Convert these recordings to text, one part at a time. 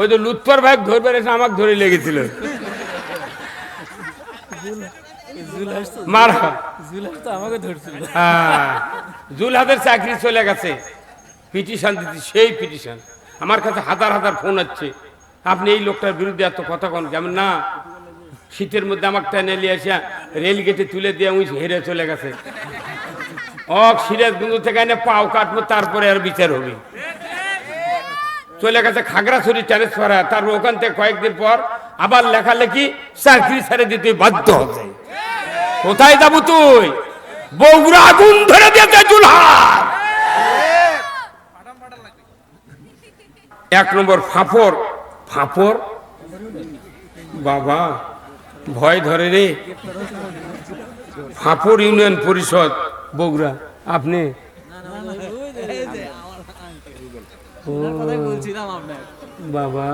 ওই তো লুৎফর ভাই ধরবে এসে আমাকে ধরে লেগেছিল। মারা। আমাকে ধরছিল। হ্যাঁ জুলহাদের চাকরি চলে গেছে। পিটিশন দিতে সেই পিটিশন। আমার কাছে হাজার হাজার ফোন হচ্ছে আপনি এই লোকটার বিরুদ্ধে এত কথা কন কেমন না শীতের মধ্যে আমার টেনে নিয়ে আসিয়া রেল গেটে তুলে দিয়ে উই হেরে চলে গেছে। অক সিরাজগঞ্জ থেকে এনে পাও কাটবো, তারপরে আর বিচার হবে। চলে গেছে খাগড়াছড়ি ট্রান্সফার। হয় তারপর ওখান থেকে কয়েকদিন পর আবার লেখালেখি চাকরি ছেড়ে দিতে বাধ্য হচ্ছে। কোথায় যাব তুই? বগুড়া আগুন ধরে দিয়েছে চুলহার। এক নম্বর ফাফর ফাফর বাবা, ভয় ধরে রে। ফাফর ইউনিয়ন পরিষদ। বগুড়া আপনি? বলছিলাম বাবা।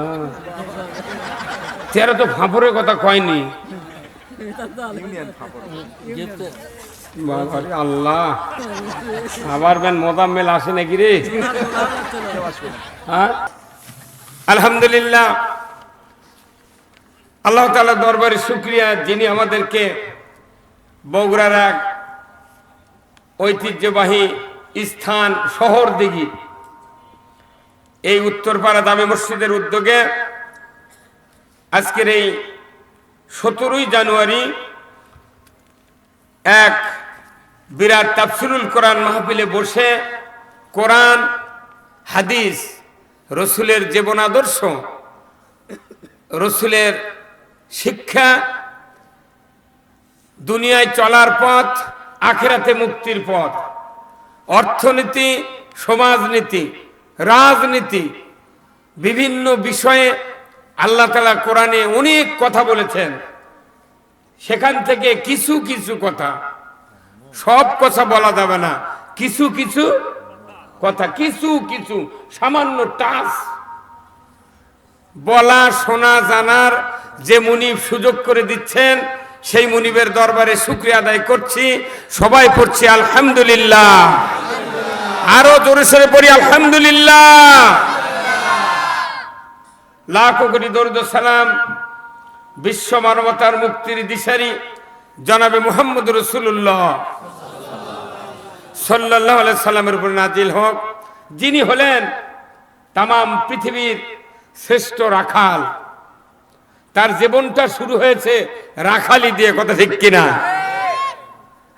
তেরা তো ফাফরের কথা কয়নি। আল্লাহ। আবার বেন মোদাম্মেল আসে নাকি রে? হ্যাঁ? আলহামদুলিল্লাহ। আল্লাহ তালা দরবারে শুক্রিয়া যিনি আমাদেরকে বগুড়ার এক ঐতিহ্যবাহী স্থান শহর দিঘি। এই উত্তরপাড়া দামে মসজিদের উদ্যোগে আজকের এই সতেরোই জানুয়ারি এক বিরাট তাফসিরুল কোরআন মাহফিলে বসে কোরআন, হাদিস, রসুলের জীবন আদর্শ, রসুলের শিক্ষা, দুনিয়ায় চলার পথ আখেরাতে মুক্তির পথ। অর্থনীতি, সমাজনীতি, রাজনীতি, বিভিন্ন বিষয়ে আল্লাহ তালা কোরআনে অনেক কথা বলেছেন। সেখান থেকে কিছু কিছু কথা। সব কথা বলা যাবে না। কিছু কিছু কথা, কিছু কিছু, সামান্য টাচ। বলা, শোনা, জানার যে মুনিব সুযোগ করে দিচ্ছেন সেই মুনিবের দরবারে শুক্রিয়া আদায় করছি, সবাই পড়ছি আলহামদুলিল্লাহ। আরও জোরে সরে পড়ি আলহামদুলিল্লাহ। লাখো কোটি দরুদ সালাম বিশ্ব মানবতার মুক্তির দিশারি জনাবে মুহাম্মদ রসুল্লাহ সাল্লাহ সাল্লামের উপর নাজিল হোক, যিনি হলেন তাম পৃথিবীর শ্রেষ্ঠ রাখাল। তার জীবনটা শুরু হয়েছে রাখালি দিয়ে, কথা ঠিক কিনা?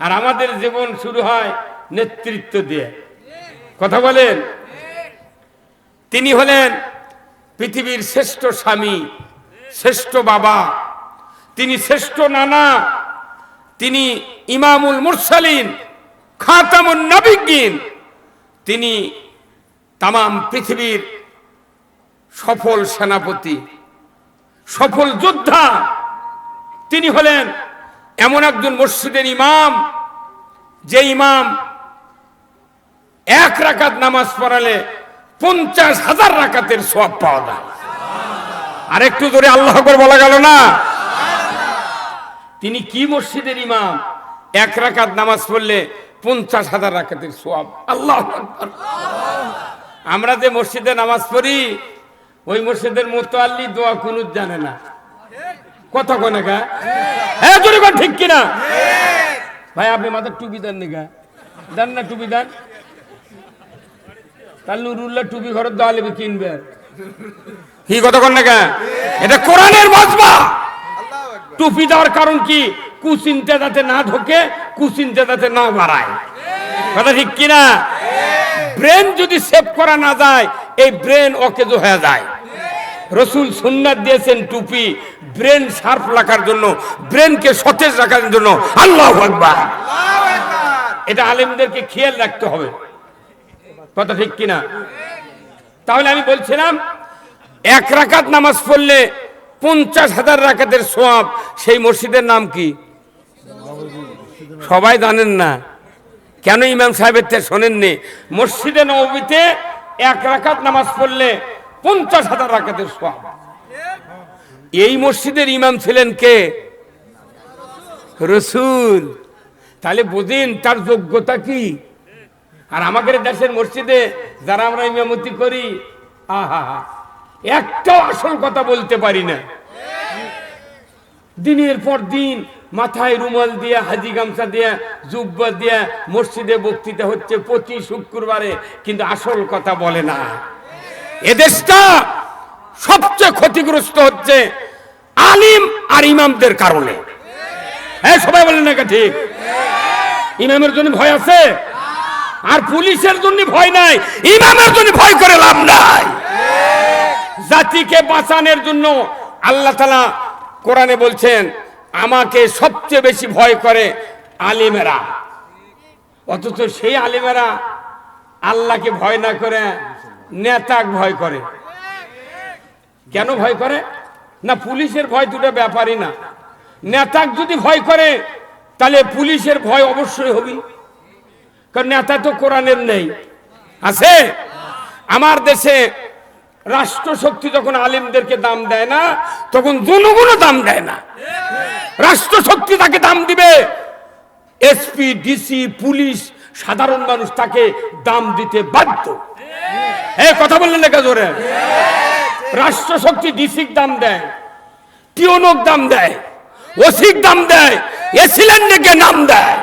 আর আমাদের জীবন শুরু হয় নেতৃত্ব দিয়ে। কথা বলেন? তিনি হলেন পৃথিবীর শ্রেষ্ঠ স্বামী, শ্রেষ্ঠ বাবা, তিনি শ্রেষ্ঠ নানা, তিনি ইমামুল মুরসালিন, খাতামুন নবিজ্ঞিন তিনি তাম পৃথিবীর সফল সেনাপতি। সফল যোদ্ধা। তিনি হলেন এমন একজন মসজিদের ইমাম, যে ইমাম এক রাকাত নামাজ পড়ালে পঞ্চাশ হাজার রাকাতের সব পাওয়া যায়। আর একটু জোরে আল্লাহ আকবর বলা গেল না? তিনি কি মসজিদের ইমাম? এক রাকাত নামাজ পড়লে পঞ্চাশ হাজার রাকাতের সোয়াব আল্লাহ আমরা যে মসজিদে নামাজ পড়ি ওই মসজিদের মোতাল্লি দোয়া কুনুত জানে না। কথা কোনে গা? হ্যাঁ জোরে ঠিক কিনা? ভাই আপনি মাথার টুপি দেন নিগা দেন না টুপি দেন। কাল নুরুল্লাহ টুপি ঘরের দোয়ালিবি কিনবে। কি কথা কন না গা? এটা কোরআনের মজবা টুপি দেওয়ার কারণ কি? কুচিন্তা যাতে না ঢোকে কুচিন্তা যাতে না বাড়ায়। কথা ঠিক কিনা? ব্রেন যদি সেভ করা না যায় এই ব্রেন অকেজ হয়ে যায়। রসুল সুন্নাত দিয়েছেন টুপি ব্রেন শার্প রাখার জন্য ব্রেনকে সতেজ রাখার জন্য। আল্লাহ আকবার। এটা আলেমদেরকে খেয়াল রাখতে হবে। কথা ঠিক কিনা? তাহলে আমি বলছিলাম, এক রাকাত নামাজ পড়লে পঞ্চাশ হাজার রাকাতের সোয়াব, সেই মসজিদের নাম কি? সবাই জানেন না। কেন ইমাম সাহেবের শোনেননি? মসজিদে নবীতে এক রাকাত নামাজ পড়লে পঞ্চাশ হাজার রাকাতের সোয়াব। এই মসজিদের ইমাম ছিলেন কে? রসুল। তাহলে বুঝিন তার যোগ্যতা কি? আর আমাদের দেশের মসজিদে যারা আমরা ইমামতি করি, আহা হা একটাও আসল কথা বলতে পারি না। দিনের পর দিন মাথায় রুমাল দিয়ে, হাজি গামছা দিয়ে, জুব্বা দিয়ে মসজিদে বক্তৃতা হচ্ছে প্রতি শুক্রবারে, কিন্তু আসল কথা বলে না। এদেশটা সবচেয়ে ক্ষতিগ্রস্ত হচ্ছে আলিম আর ইমামদের কারণে। হ্যাঁ সবাই বলেন না ঠিক? ইমামের জন্য ভয় আছে? আর পুলিশের জন্য ভয় নাই, ইমামের জন্য ভয় করে লাভ নাই। জাতিকে বাঁচানোর জন্য আল্লাহ তালা কোরআনে বলছেন আমাকে সবচেয়ে বেশি ভয় করে আলিমেরা। অথচ সেই আলিমেরা আল্লাহকে ভয় না করে, নেতাক ভয় করে। কেন ভয় করে? না, পুলিশের ভয় দুটো ব্যাপারই না। নেতাক যদি ভয় করে, তাহলে পুলিশের ভয় অবশ্যই হবে কারণ নেতা তো কোরআনের নেই। আছে? আমার দেশে রাষ্ট্রশক্তি যখন আলিমদেরকে দাম দেয় না, তখন জনগণও দাম দেয় না। রাষ্ট্রশক্তি তাকে দাম দিবে। এসপি ডিসি পুলিশ, সাধারণ মানুষ তাকে দাম দিতে বাধ্য। হ্যাঁ কথা বললেন না জোরে? রাষ্ট্রশক্তি ডিসিক দাম দেয় টিওনক দাম দেয় ওসিক দাম দেয় এসিলেন্ডকে নাম দেয়।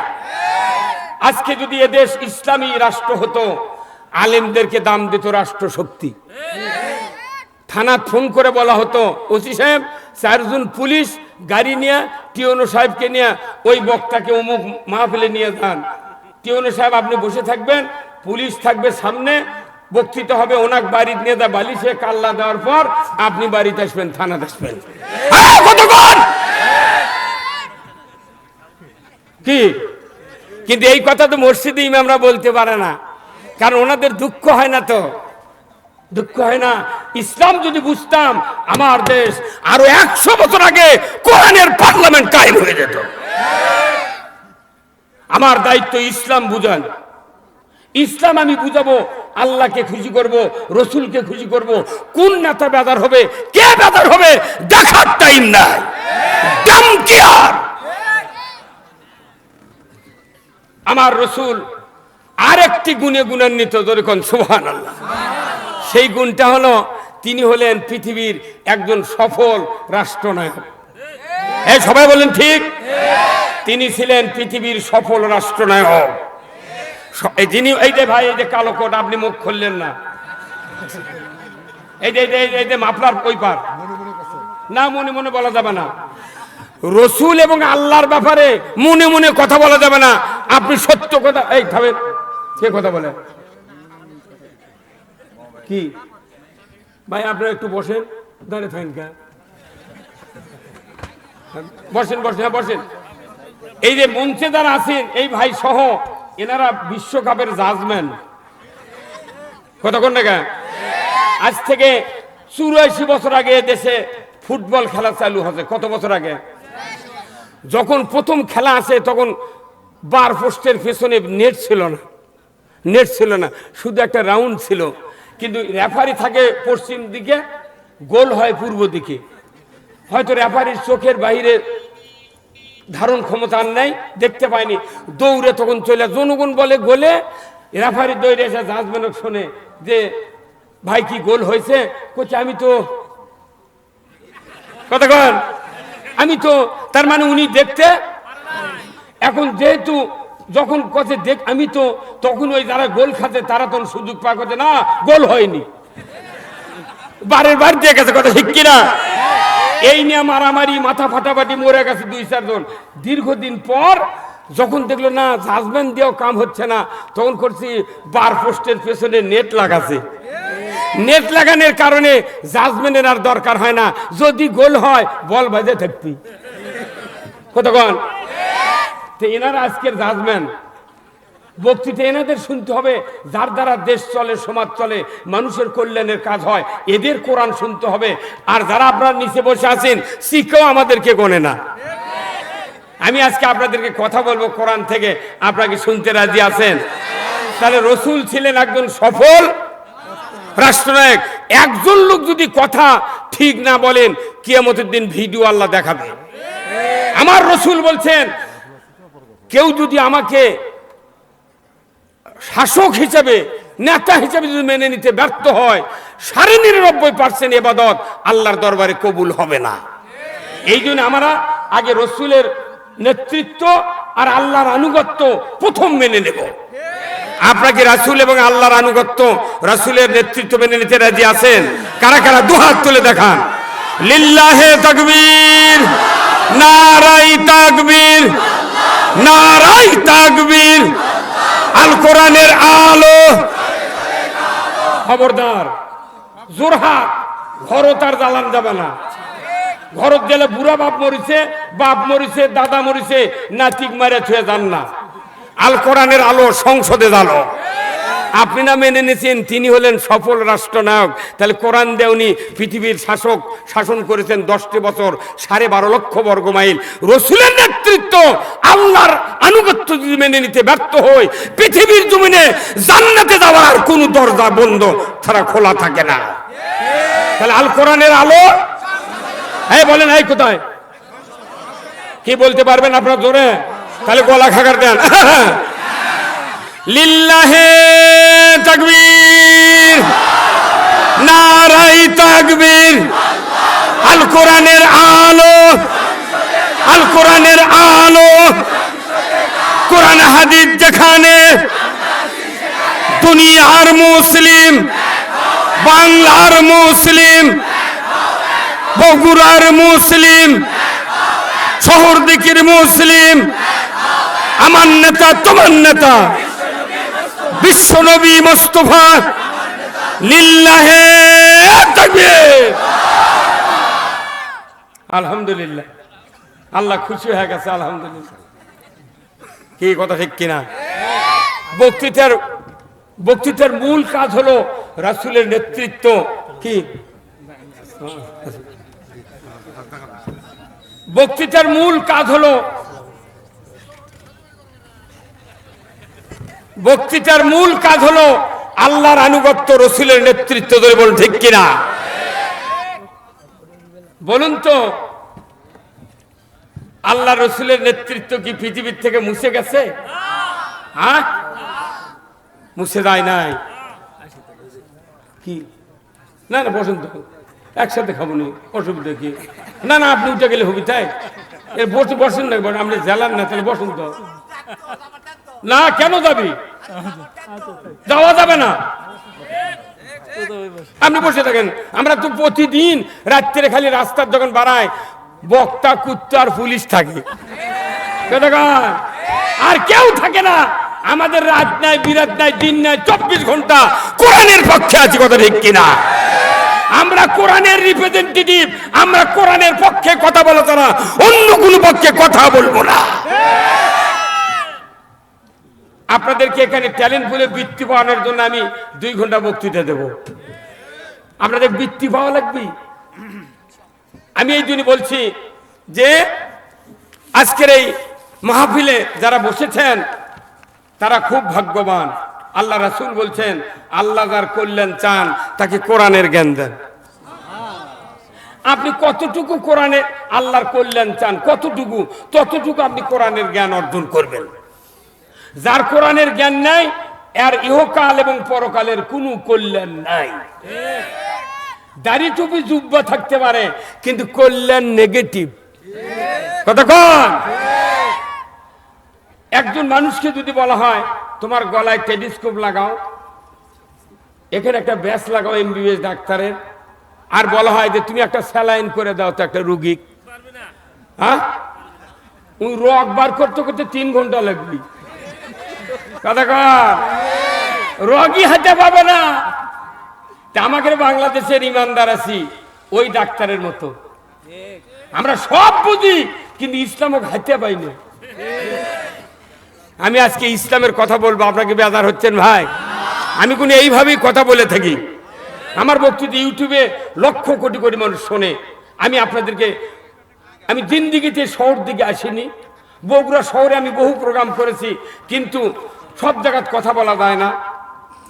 আজকে যদি এদেশ ইসলামী রাষ্ট্র হতো, আলেমদেরকে দাম দিত রাষ্ট্রশক্তি। থানা ফোন করে বলা হতো, ওসি সাহেব চারজন পুলিশ, গাড়ি নিয়ে টিওনো সাহেবকে নিয়ে ওই বক্তাকে অমুক মাহফিলে নিয়ে যান। টিওনো সাহেব, আপনি বসে থাকবেন, পুলিশ থাকবে সামনে, বক্তৃতা হবে ওনাক বাড়ি নিয়ে দা বালিশে কাল্লা দেওয়ার পর আপনি বাড়িতে আসবেন, থানাতে আসবেন। কি? কিন্তু এই কথা তো মসজিদে ইমামরা বলতে পারে না, কারণ ওনাদের দুঃখ হয় না তো। দুঃখ হয় না। ইসলাম যদি বুঝতাম, আমার দেশ আরও একশো বছর আগে কোরআনের পার্লামেন্ট কায়েম হয়ে যেত। আমার দায়িত্ব ইসলাম বুঝান। ইসলাম আমি বুঝাবো, আল্লাহকে খুশি করব, রসুলকে খুশি করব। কোন নেতা বেদার হবে, কে বেদার হবে, দেখার টাইম নাই। আমার রসুল আরেকটি গুণে গুণান্বিত যেরকম সুহান আল্লাহ সেই গুণটা হলো তিনি হলেন পৃথিবীর একজন সফল রাষ্ট্রনায়ক। এই সবাই বলেন ঠিক? তিনি ছিলেন পৃথিবীর সফল রাষ্ট্রনায়ক। যিনি, এই যে ভাই, এই যে কালো কোট, আপনি মুখ খুললেন না। এই যে, এই যে- মাফলার ওই পার। না, মনে মনে বলা যাবে না। রসুল এবং আল্লাহর ব্যাপারে মনে মনে কথা বলা যাবে না। আপনি সত্য কথা এই খাবেন কে কথা বলে। কি? ভাই, আপনারা একটু বসেন। দাঁড়িয়ে থাকেন কে বসেন বসেন হ্যাঁ বসেন। এই যে মঞ্চে যারা আছেন, এই ভাই সহ, এনারা বিশ্বকাপের জাজম্যান। কতক্ষণ টাকা আজ থেকে চুরাশি বছর আগে দেশে ফুটবল খেলা চালু হচ্ছে কত বছর আগে? যখন প্রথম খেলা আসে, তখন বার পোস্টের পেছনে নেট ছিল না। নেট ছিল না। শুধু একটা রাউন্ড ছিল। কিন্তু রেফারি থাকে পশ্চিম দিকে, গোল হয় পূর্ব দিকে। হয়তো রেফারির চোখের বাইরে ধারণ ক্ষমতা আর নাই, দেখতে পায়নি। দৌড়ে তখন চলে জনগণ বলে গোলে রেফারি দৌড়ে এসে জাজমেনক শোনে যে, ভাই, কি গোল হয়েছে? কোচ আমি তো কতক্ষণ আমি তো তার মানে উনি দেখতে এখন যেহেতু যখন কথা দেখ, আমি তো তখন ওই যারা গোল খাতে তারা তখন সুযোগ পায় কথা না, গোল হয়নি। বারের বার দিয়ে গেছে কথা, ঠিক কিনা? এই নিয়ে মারামারি, মাথা ফাটাফাটি মরে গেছে দুই চারজন দীর্ঘদিন পর যখন দেখল, না জাজমেন্ট দিয়েও কাম হচ্ছে না, তখন করছি, বার পোস্টের পেছনে নেট লাগাছে। নেট লাগানোর কারণে জাজমেন্টের আর দরকার হয় না। যদি গোল হয়, বল বাজে থাকতি কতক্ষণ তো এনারা আজকের জাজমেন্ট বক্তৃতা এনাদের শুনতে হবে, যার দ্বারা দেশ চলে, সমাজ চলে, মানুষের কল্যাণের কাজ হয়, এদের কোরআন শুনতে হবে। আর যারা আপনার নিচে বসে আছেন শিক্ষাও আমাদেরকে গণে না। আমি আজকে আপনাদেরকে কথা বলব কোরআন থেকে। আপনাকে শুনতে রাজি আছেন? তাহলে রসুল ছিলেন একজন সফল রাষ্ট্রনায়ক। একজন লোক যদি কথা ঠিক না বলেন, কিয়ামতের দিন ভিডিও আল্লাহ দেখাবে। আমার রসুল বলছেন কেউ যদি আমাকে শাসক হিসেবে, নেতা হিসেবে যদি মেনে নিতে ব্যর্থ হয়, সাড়ে নিরানব্বই পার্সেন্ট এবাদত আল্লাহর দরবারে কবুল হবে না। এই জন্য আমরা আগে রসুলের নেতৃত্ব আর আল্লাহর আনুগত্য প্রথম মেনে নেব। আপনাকে রাসুল এবং আল্লাহর আনুগত্য, রাসুলের নেতৃত্ব মেনে নিতে রাজি আছেন? কারা কারা? দুহাত তুলে দেখান। লিল্লাহে তাকবীর নারাই তাকবীর নারাই তাকবীর আল কোরআনের আলো খবরদার। জোরহাট ঘরত আর জ্বালান যাবে না। ঘরত গেলে বুড়া বাপ মরিছে বাপ মরিছে, দাদা মরিছে নাতিক মারে ছুঁয়ে যান না। আল কোরআনের আলো সংসদে আলো আপনি না মেনে নিয়েছেন, তিনি হলেন সফল রাষ্ট্রনায়ক। তাহলে কোরআন দেওনি, পৃথিবীর শাসক শাসন করেছেন দশটি বছর, সাড়ে বারো লক্ষ বর্গ মাইল। রসুলের নেতৃত্ব আল্লাহর আনুগত্য যদি মেনে নিতে ব্যর্থ হয় পৃথিবীর জমিনে জান্নাতে যাওয়ার কোনো দরজা বন্ধ তারা খোলা থাকে না। তাহলে আল কোরআনের আলো? হ্যাঁ বলেন এই কোথায়? কি বলতে পারবেন আপনার জোরে? তাহলে গলা খাগার দেন। লিল্লাহে তাকবীর। নারাই তাকবীর। আল কোরআনের আলো। আল কোরআনের আলো। কোরআন হাদিস যেখানে দুনিয়ার মুসলিম, বাংলার মুসলিম, বগুড়ার মুসলিম, শহর দিকের মুসলিম, আমার নেতা, তোমার নেতা। বিশ্বনবী মোস্তফা লিল্লাহে আলহামদুলিল্লাহ। আল্লাহ খুশি হয়ে গেছে, আলহামদুলিল্লাহ। কি কথা ঠিক কিনা? বক্তৃতার বক্তৃতার মূল কাজ হলো রাসূলের নেতৃত্ব। কি? বক্তৃতার মূল কাজ হলো বক্তৃতার মূল কাজ হলো আল্লাহর আনুগত্য রসুলের নেতৃত্ব ধরে বলুন ঠিক কিনা? বলুন তো আল্লাহ রসুলের নেতৃত্ব কি পৃথিবীর থেকে মুছে গেছে? হ্যাঁ? মুছে যায় নাই। কি? না না বসন্ত একসাথে খাব নি, অসুবিধা কি? না না, আপনি উঠে গেলে হবি তাই। বসে, বসেন না আপনি জেলার না, তাহলে বসুন তো। না, কেন যাবি? যাওয়া যাবে না। আপনি বসে থাকেন। আমরা তো প্রতিদিন রাত্রে খালি রাস্তার যখন বাড়ায়, বক্তা, কুত্তা আর পুলিশ থাকে। আর কেউ থাকে না। আমাদের রাত নাই বিরাট নাই, দিন নাই, চব্বিশ ঘণ্টা কোরআনের পক্ষে আছি, কথা ঠিক কিনা? আমরা কোরআনের রিপ্রেজেন্টেটিভ আমরা কোরআনের পক্ষে কথা বলা ছাড়া অন্য কোনো পক্ষে কথা বলব না। আপনাদেরকে এখানে ট্যালেন্ট বলে বৃত্তি পাওয়ানোর জন্য আমি দুই ঘণ্টা বক্তৃতা দেব। আপনাদের বৃত্তি পাওয়া লাগবে? আমি এই জন্য বলছি যে, আজকের এই মাহফিলে যারা বসেছেন, তারা খুব ভাগ্যবান। আল্লাহ রাসুল বলছেন, আল্লাহ যার কল্যাণ চান, তাকে কোরআনের জ্ঞান দেন। আপনি কতটুকু কোরআনে আল্লাহর কল্যাণ চান, কতটুকু, ততটুকু আপনি কোরআনের জ্ঞান অর্জন করবেন। যার কোরআনের জ্ঞান নাই, এর ইহকাল এবং পরকালের কোনো কল্যাণ নাই। দাড়ি টুপি জুব্বা থাকতে পারে, কিন্তু কল্যাণ নেগেটিভ কতক্ষণ একজন মানুষকে যদি বলা হয়, তোমার গলায় টেলিস্কোপ লাগাও, এখানে একটা ব্যাস লাগাও এমবিবিএস ডাক্তারের, আর বলা হয় যে তুমি একটা স্যালাইন করে দাও তো একটা রুগী হ্যাঁ? রক বার করতে করতে তিন ঘণ্টা লাগবি। রগই হাতে পাবে না। আমাদের বাংলাদেশের ইমানদার আছি, ওই ডাক্তারের মতো। আমরা সব বুঝি, কিন্তু ইসলামক হাতে পাই না। আমি আজকে ইসলামের কথা বলব, আপনাকে বেজার হচ্ছেন ভাই। আমি কোনো এইভাবেই কথা বলে থাকি। আমার বক্তৃতা ইউটিউবে লক্ষ কোটি কোটি মানুষ শোনে। আমি আপনাদেরকে, আমি দিন জিন্দিগিতে শহর দিকে আসিনি। বগুড়া শহরে আমি বহু প্রোগ্রাম করেছি, কিন্তু সব জায়গায় কথা বলা যায় না।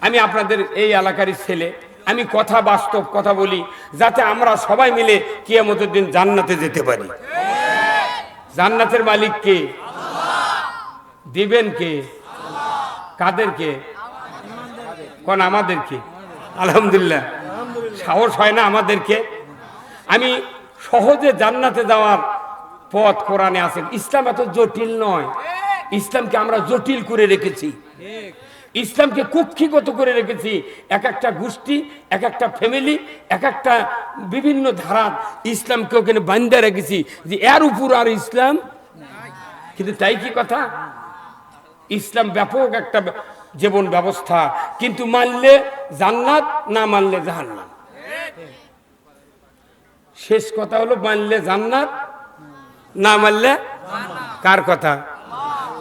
আমি আপনাদের এই এলাকারই ছেলে। আমি কথা বাস্তব কথা বলি যাতে আমরা সবাই মিলে কিয়ামতের দিন জান্নাতে যেতে পারি। জান্নাতের মালিক কে? দিবেন কে? কাদেরকে কোন আমাদেরকে আলহামদুলিল্লাহ। সাহস হয় না আমাদেরকে আমি সহজে জান্নাতে যাওয়ার পথ কোরআনে আছে। ইসলাম এত জটিল নয়। ইসলামকে আমরা জটিল করে রেখেছি। ইসলামকে কুক্ষিগত করে রেখেছি। এক একটা গোষ্ঠী, এক একটা ফ্যামিলি এক একটা বিভিন্ন ধারা ইসলামকে ওখানে বান্ধা রেখেছি যে এর উপর আর ইসলাম কিন্তু তাই কি কথা? ইসলাম ব্যাপক একটা জীবন ব্যবস্থা। কিন্তু মানলে জান্নাত, না মানলে জাহান্নাম? শেষ কথা হলো, মানলে জান্নাত, না মানলে কার কথা?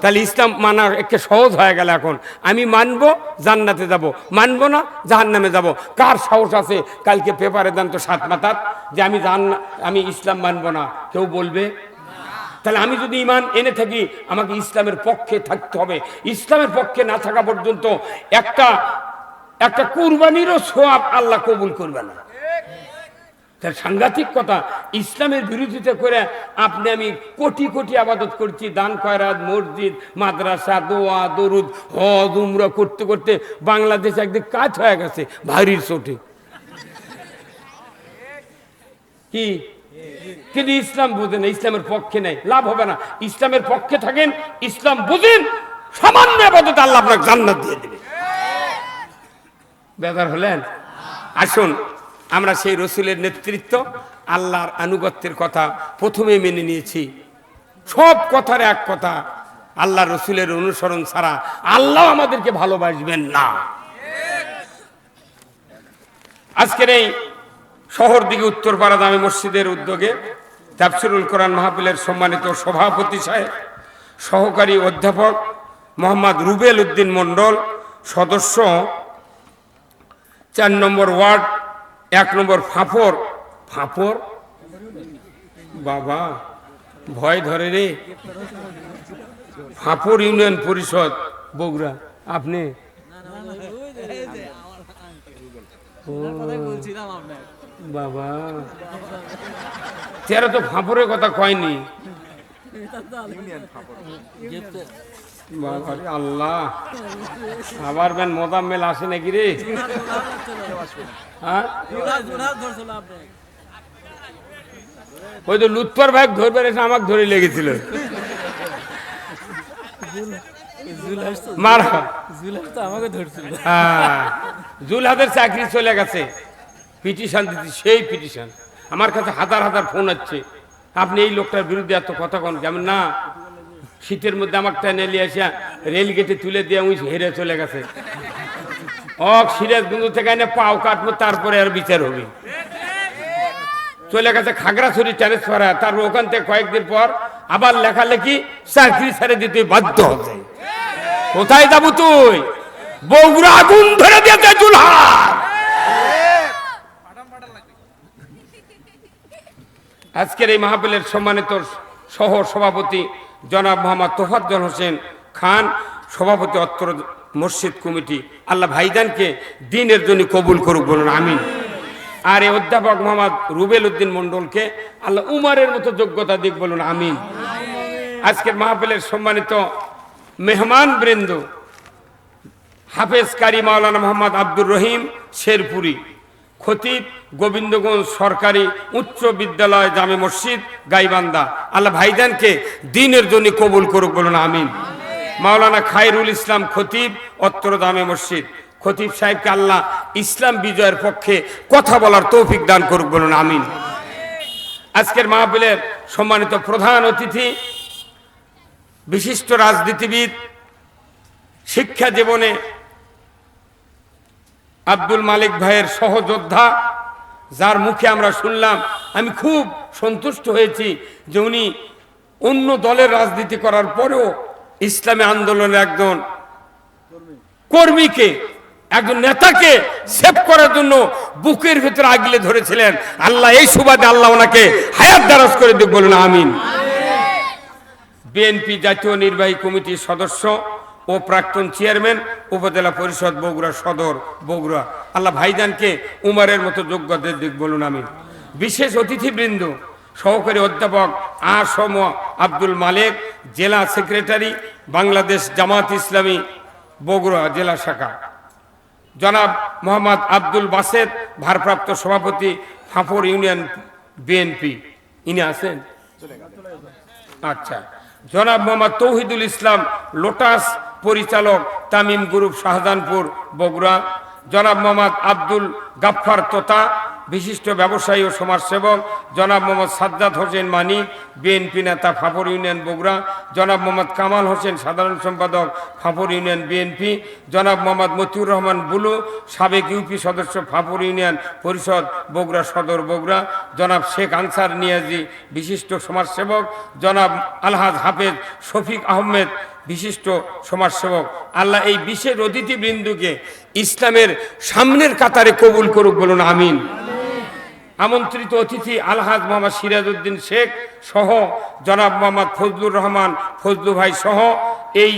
তাহলে ইসলাম মানা একে সহজ হয়ে গেল এখন। আমি মানবো, জান্নাতে যাব। মানব না, জাহান্নামে যাব। কার সাহস আছে? কালকে পেপারে দেন তো সাত মাতাত যে আমি জান্না আমি ইসলাম মানব না। কেউ বলবে? তাহলে আমি যদি ইমান এনে থাকি, আমাকে ইসলামের পক্ষে থাকতে হবে। ইসলামের পক্ষে না থাকা পর্যন্ত একটা একটা কুরবানিরও সোয়াব আল্লাহ কবুল করবে না। তার সাংঘাতিক কথা। ইসলামের বিরোধিতা করে আপনি আমি কোটি কোটি আবাদত করছি, দান কয়রাত মসজিদ, মাদ্রাসা, দোয়া, দরুদ, হজ, উমরা করতে করতে বাংলাদেশ একদিন কাজ হয়ে গেছে, ভারির চোটে। কি? কিন্তু ইসলাম বোঝেন ইসলামের পক্ষে নেই, লাভ হবে না। ইসলামের পক্ষে থাকেন, ইসলাম বুঝেন, সামান্য আবাদত আল্লাহ আপনাকে জান্নাত দিয়ে দেবে। বেদার হলেন? আসুন। আমরা সেই রসুলের নেতৃত্ব, আল্লাহর আনুগত্যের কথা প্রথমে মেনে নিয়েছি। সব কথার এক কথা আল্লাহ রসুলের অনুসরণ ছাড়া আল্লাহ আমাদেরকে ভালোবাসবেন না। আজকের এই শহর দিকে উত্তরপাড়া দামে মসজিদের উদ্যোগে তাফসিরুল কোরআন মাহফিলের সম্মানিত সভাপতি সাহেব, সহকারী অধ্যাপক মোহাম্মদ রুবেল উদ্দিন মণ্ডল, সদস্য, চার নম্বর ওয়ার্ড এক নম্বর ফাঁপর ফাঁপর বাবা, ভয় ধরে রে। ফাঁপর ইউনিয়ন পরিষদ, বগুড়া। আপনি? বাবা। তেরা তো ফাঁপরের কথা কয়নি। আল্লাহ। আবার বেন মোদাম্মেল আসে নাকি রে? হ্যাঁ? ওই তো লুৎফর ভাই ধরবে এসে আমাকে ধরে লেগেছিল হ্যাঁ। জুলহাদের চাকরি চলে গেছে। পিটিশন দিতে, সেই পিটিশন। আমার কাছে হাজার হাজার ফোন হচ্ছে আপনি এই লোকটার বিরুদ্ধে এত কথা কন যেমন না শীতের মধ্যে আমার টেনে নিয়ে আসিয়া রেল গেটে তুলে দিয়ে উনি হেরে চলে গেছে। অক সিরাজ বন্ধু থেকে এনে পাও কাটবো, তারপরে আর বিচার হবে। চলে গেছে খাগড়াছড়ি ট্রান্সফার তারপর ওখান থেকে কয়েকদিন পর আবার লেখালেখি চাকরি ছেড়ে দিতে বাধ্য হবে কোথায় যাব তুই? বগুড়া আগুন ধরে আজকের এই মাহফিলের সম্মানিত সহ সভাপতি জনাব মোহাম্মদ তোফাজ্জল হোসেন খান, সভাপতি অত্র মসজিদ কমিটি। আল্লাহ ভাইজানকে দিনের জন্য কবুল করুক বলুন, আমিন। আর এই অধ্যাপক মোহাম্মদ রুবেল উদ্দিন মন্ডলকে আল্লাহ উমারের মতো যোগ্যতা দিক বলুন, আমিন। আজকের মাহফিলের সম্মানিত মেহমান বৃন্দ, হাফেজ কারি মাওলানা মোহাম্মদ আব্দুর রহিম শেরপুরি। খতিব গোবিন্দগঞ্জ সরকারি উচ্চ বিদ্যালয় জামে মসজিদ গাইবান্দা আল্লাহ ভাইজানকে দিনের জন্য কবুল করুক বলুন আমিন। মাওলানা খায়রুল ইসলাম খতিব অত্র জামে মসজিদ। খতিব সাহেবকে আল্লাহ ইসলাম বিজয়ের পক্ষে কথা বলার তৌফিক দান করুক বলুন আমিন। আজকের মাহফিলের সম্মানিত প্রধান অতিথি বিশিষ্ট রাজনীতিবিদ শিক্ষা জীবনে আব্দুল মালিক ভাইয়ের সহযোদ্ধা যার মুখে আমরা শুনলাম আমি খুব সন্তুষ্ট হয়েছি যে উনি অন্য দলের রাজনীতি করার পরেও ইসলামী আন্দোলনের একজন কর্মীকে একজন নেতাকে সেভ করার জন্য বুকের ভিতরে আগলে ধরেছিলেন। আল্লাহ এই সুবাদে আল্লাহ ওনাকে হায়াত দারাজ করে দিক বলুন আমিন। বিএনপি জাতীয় নির্বাহী কমিটির সদস্য ও প্রাক্তন চেয়ারম্যান উপজেলা পরিষদ বগুড়া সদর বগুড়া। আল্লাহ ভাইজানকে উমারের মতো যোগ্যতা দিক বলুন আমি বিশেষ অতিথিবৃন্দ, সহকারী অধ্যাপক আসম আব্দুল মালেক, জেলা সেক্রেটারি, বাংলাদেশ জামাত ইসলামী, বগুড়া জেলা শাখা। জনাব মোহাম্মদ আব্দুল বাসেদ, ভারপ্রাপ্ত সভাপতি, ফাফর ইউনিয়ন বিএনপি। ইনি আছেন? আচ্ছা। জনাব মোহাম্মদ তৌহিদুল ইসলাম, লোটাস পরিচালক তামিম গ্রুপ শাহজাহানপুর, বগুড়া। জনাব মোহাম্মদ আব্দুল গাফফার তোতা বিশিষ্ট ব্যবসায়ী ও সমাজসেবক জনাব মোহাম্মদ সাজ্জাদ হোসেন মানি, বিএনপি নেতা ফাফর ইউনিয়ন বগুড়া, জনাব মোহাম্মদ কামাল হোসেন, সাধারণ সম্পাদক ফাফর ইউনিয়ন বিএনপি, জনাব মোহাম্মদ মতিউর রহমান বুলু, সাবেক ইউপি সদস্য ফাফর ইউনিয়ন পরিষদ বগুড়া সদর বগুড়া, জনাব শেখ আনসার নিয়াজি, বিশিষ্ট সমাজসেবক, জনাব আলহাজ হাফেজ শফিক আহমেদ, বিশিষ্ট সমাজসেবক। আল্লাহ এই বিশেষ অতিথিবৃন্দুকে ইসলামের সামনের কাতারে কবুল করুক বলুন, আমিন। আমন্ত্রিত অতিথি আলহাজ মোহাম্মদ সিরাজউদ্দিন শেখ সহ জনাব মোহাম্মদ ফজলুর রহমান, ফজলু ভাই সহ এই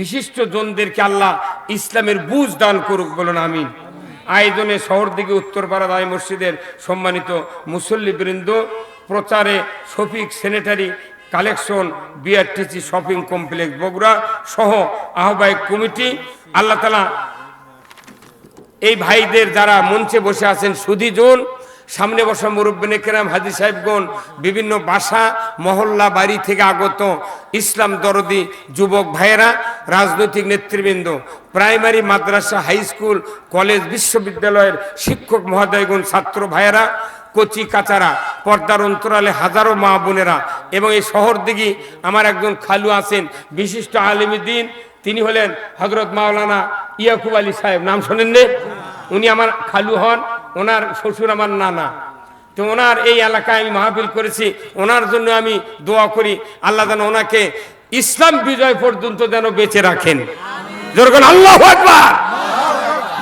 বিশিষ্ট জনদেরকে আল্লাহ ইসলামের বুঝ দান করুক বলুন, আমিন। আয়োজনে শহর দিকে উত্তরপাড়া দায় মসজিদের সম্মানিত মুসল্লিবৃন্দ প্রচারে Shafiq sanitary collection, BRTC shopping complex Bogura সহ আহ্বায়ক কমিটি, আল্লাহ তালা এই ভাইদের যারা মঞ্চে বসে আছেন সুধীজন সামনে বসা মুরব্বিনে কেরাম, হাজি সাহেবগণ, বিভিন্ন বাসা, মহল্লা, বাড়ি থেকে আগত ইসলাম দরদি যুবক ভাইয়েরা, রাজনৈতিক নেতৃবৃন্দ, প্রাইমারি, মাদ্রাসা, হাই স্কুল, কলেজ, বিশ্ববিদ্যালয়ের শিক্ষক মহোদয়গণ, ছাত্র ভাইয়েরা, কচি কাচারা, পর্দার অন্তরালে হাজারো মা বোনেরা এবং এই শহর দিকে আমার একজন খালু আছেন, বিশিষ্ট আলিমুদ্দিন তিনি হলেন হজরত মাওলানা ইয়াকুব আলী সাহেব নাম শোনেন? উনি আমার খালু হন ওনার শ্বশুর আমার নানা। তো ওনার এই এলাকায় আমি মাহফিল করেছি, ওনার জন্য আমি দোয়া করি, আল্লাহ যেন ওনাকে ইসলাম বিজয় পর্যন্ত যেন বেঁচে রাখেন। আল্লাহ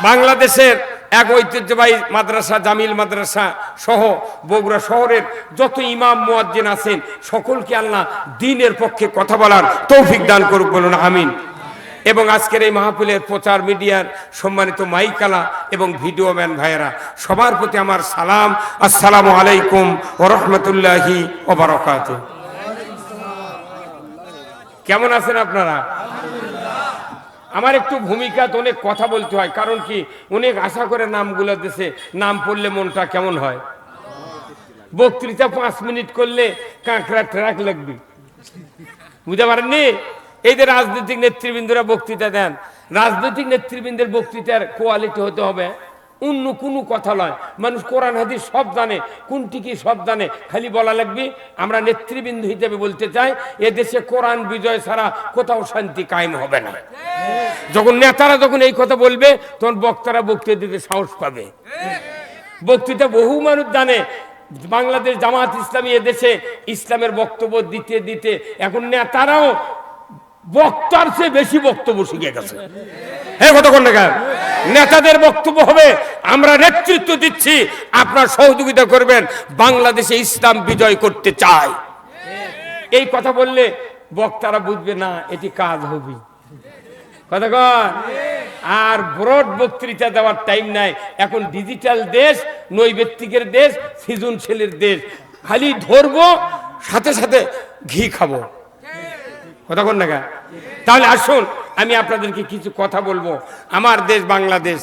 বাংলাদেশের এক ঐতিহ্যবাহী মাদ্রাসা, জামিল মাদ্রাসা সহ বগুড়া শহরের যত ইমাম মুয়াজ্জিন আছেন, সকলকে আল্লাহ দিনের পক্ষে কথা বলার তৌফিক দান করুক, বলুন, আমিন। এবং আজকের এই মাহফিলের প্রচার মিডিয়ার সম্মানিত মাইকালা এবং ভিডিও ম্যান ভাইয়েরা, সবার প্রতি আমার সালাম। আসসালামু আলাইকুম ও রহমতুল্লাহি ওবরাকাত কেমন আছেন আপনারা? আমার একটু ভূমিকা তো অনেক কথা বলতে হয়, কারণ কি অনেক আশা করে নামগুলো দেশে নাম পড়লে মনটা কেমন হয়? বক্তৃতা পাঁচ মিনিট করলে কাঁকড়া ট্রাক লাগবে। বুঝতে পারেননি? এই যে রাজনৈতিক নেতৃবৃন্দরা বক্তৃতা দেন, রাজনৈতিক নেতৃবৃন্দের বক্তৃতার কোয়ালিটি হতে হবে। অন্য কোনো কথা নয়। মানুষ কোরআন, হাদিস সব জানে, কোনটি কি সব জানে। খালি বলা লাগবে, আমরা নেতৃবৃন্দ হিসেবে বলতে চাই এদেশে কোরআন বিজয় ছাড়া কোথাও শান্তি কায়েম হবে না। যখন নেতারা যখন এই কথা বলবে, তখন বক্তারা বক্তৃতা দিতে সাহস পাবে। বক্তৃতা বহু মানুষ জানে, বাংলাদেশ জামাত ইসলামী এদেশে ইসলামের বক্তব্য দিতে দিতে এখন নেতারাও বক্তার চেয়ে বেশি বক্তব্য শিখে গেছে। হ্যাঁ কতক্ষণ দেখা নেতাদের বক্তব্য হবে আমরা নেতৃত্ব দিচ্ছি আপনার সহযোগিতা করবেন বাংলাদেশে ইসলাম বিজয় করতে চাই। এই কথা বললে বক্তারা বুঝবে না এটি কাজ হবে। কথা আর ব্রড বক্তৃতা দেওয়ার টাইম নাই। এখন ডিজিটাল দেশ নৈবেত্তিকের দেশ সৃজনশীলের দেশ। খালি ধরবো সাথে সাথে ঘি খাব। কথা কোন না তাহলে আসুন আমি আপনাদেরকে কিছু কথা বলব। আমার দেশ বাংলাদেশ।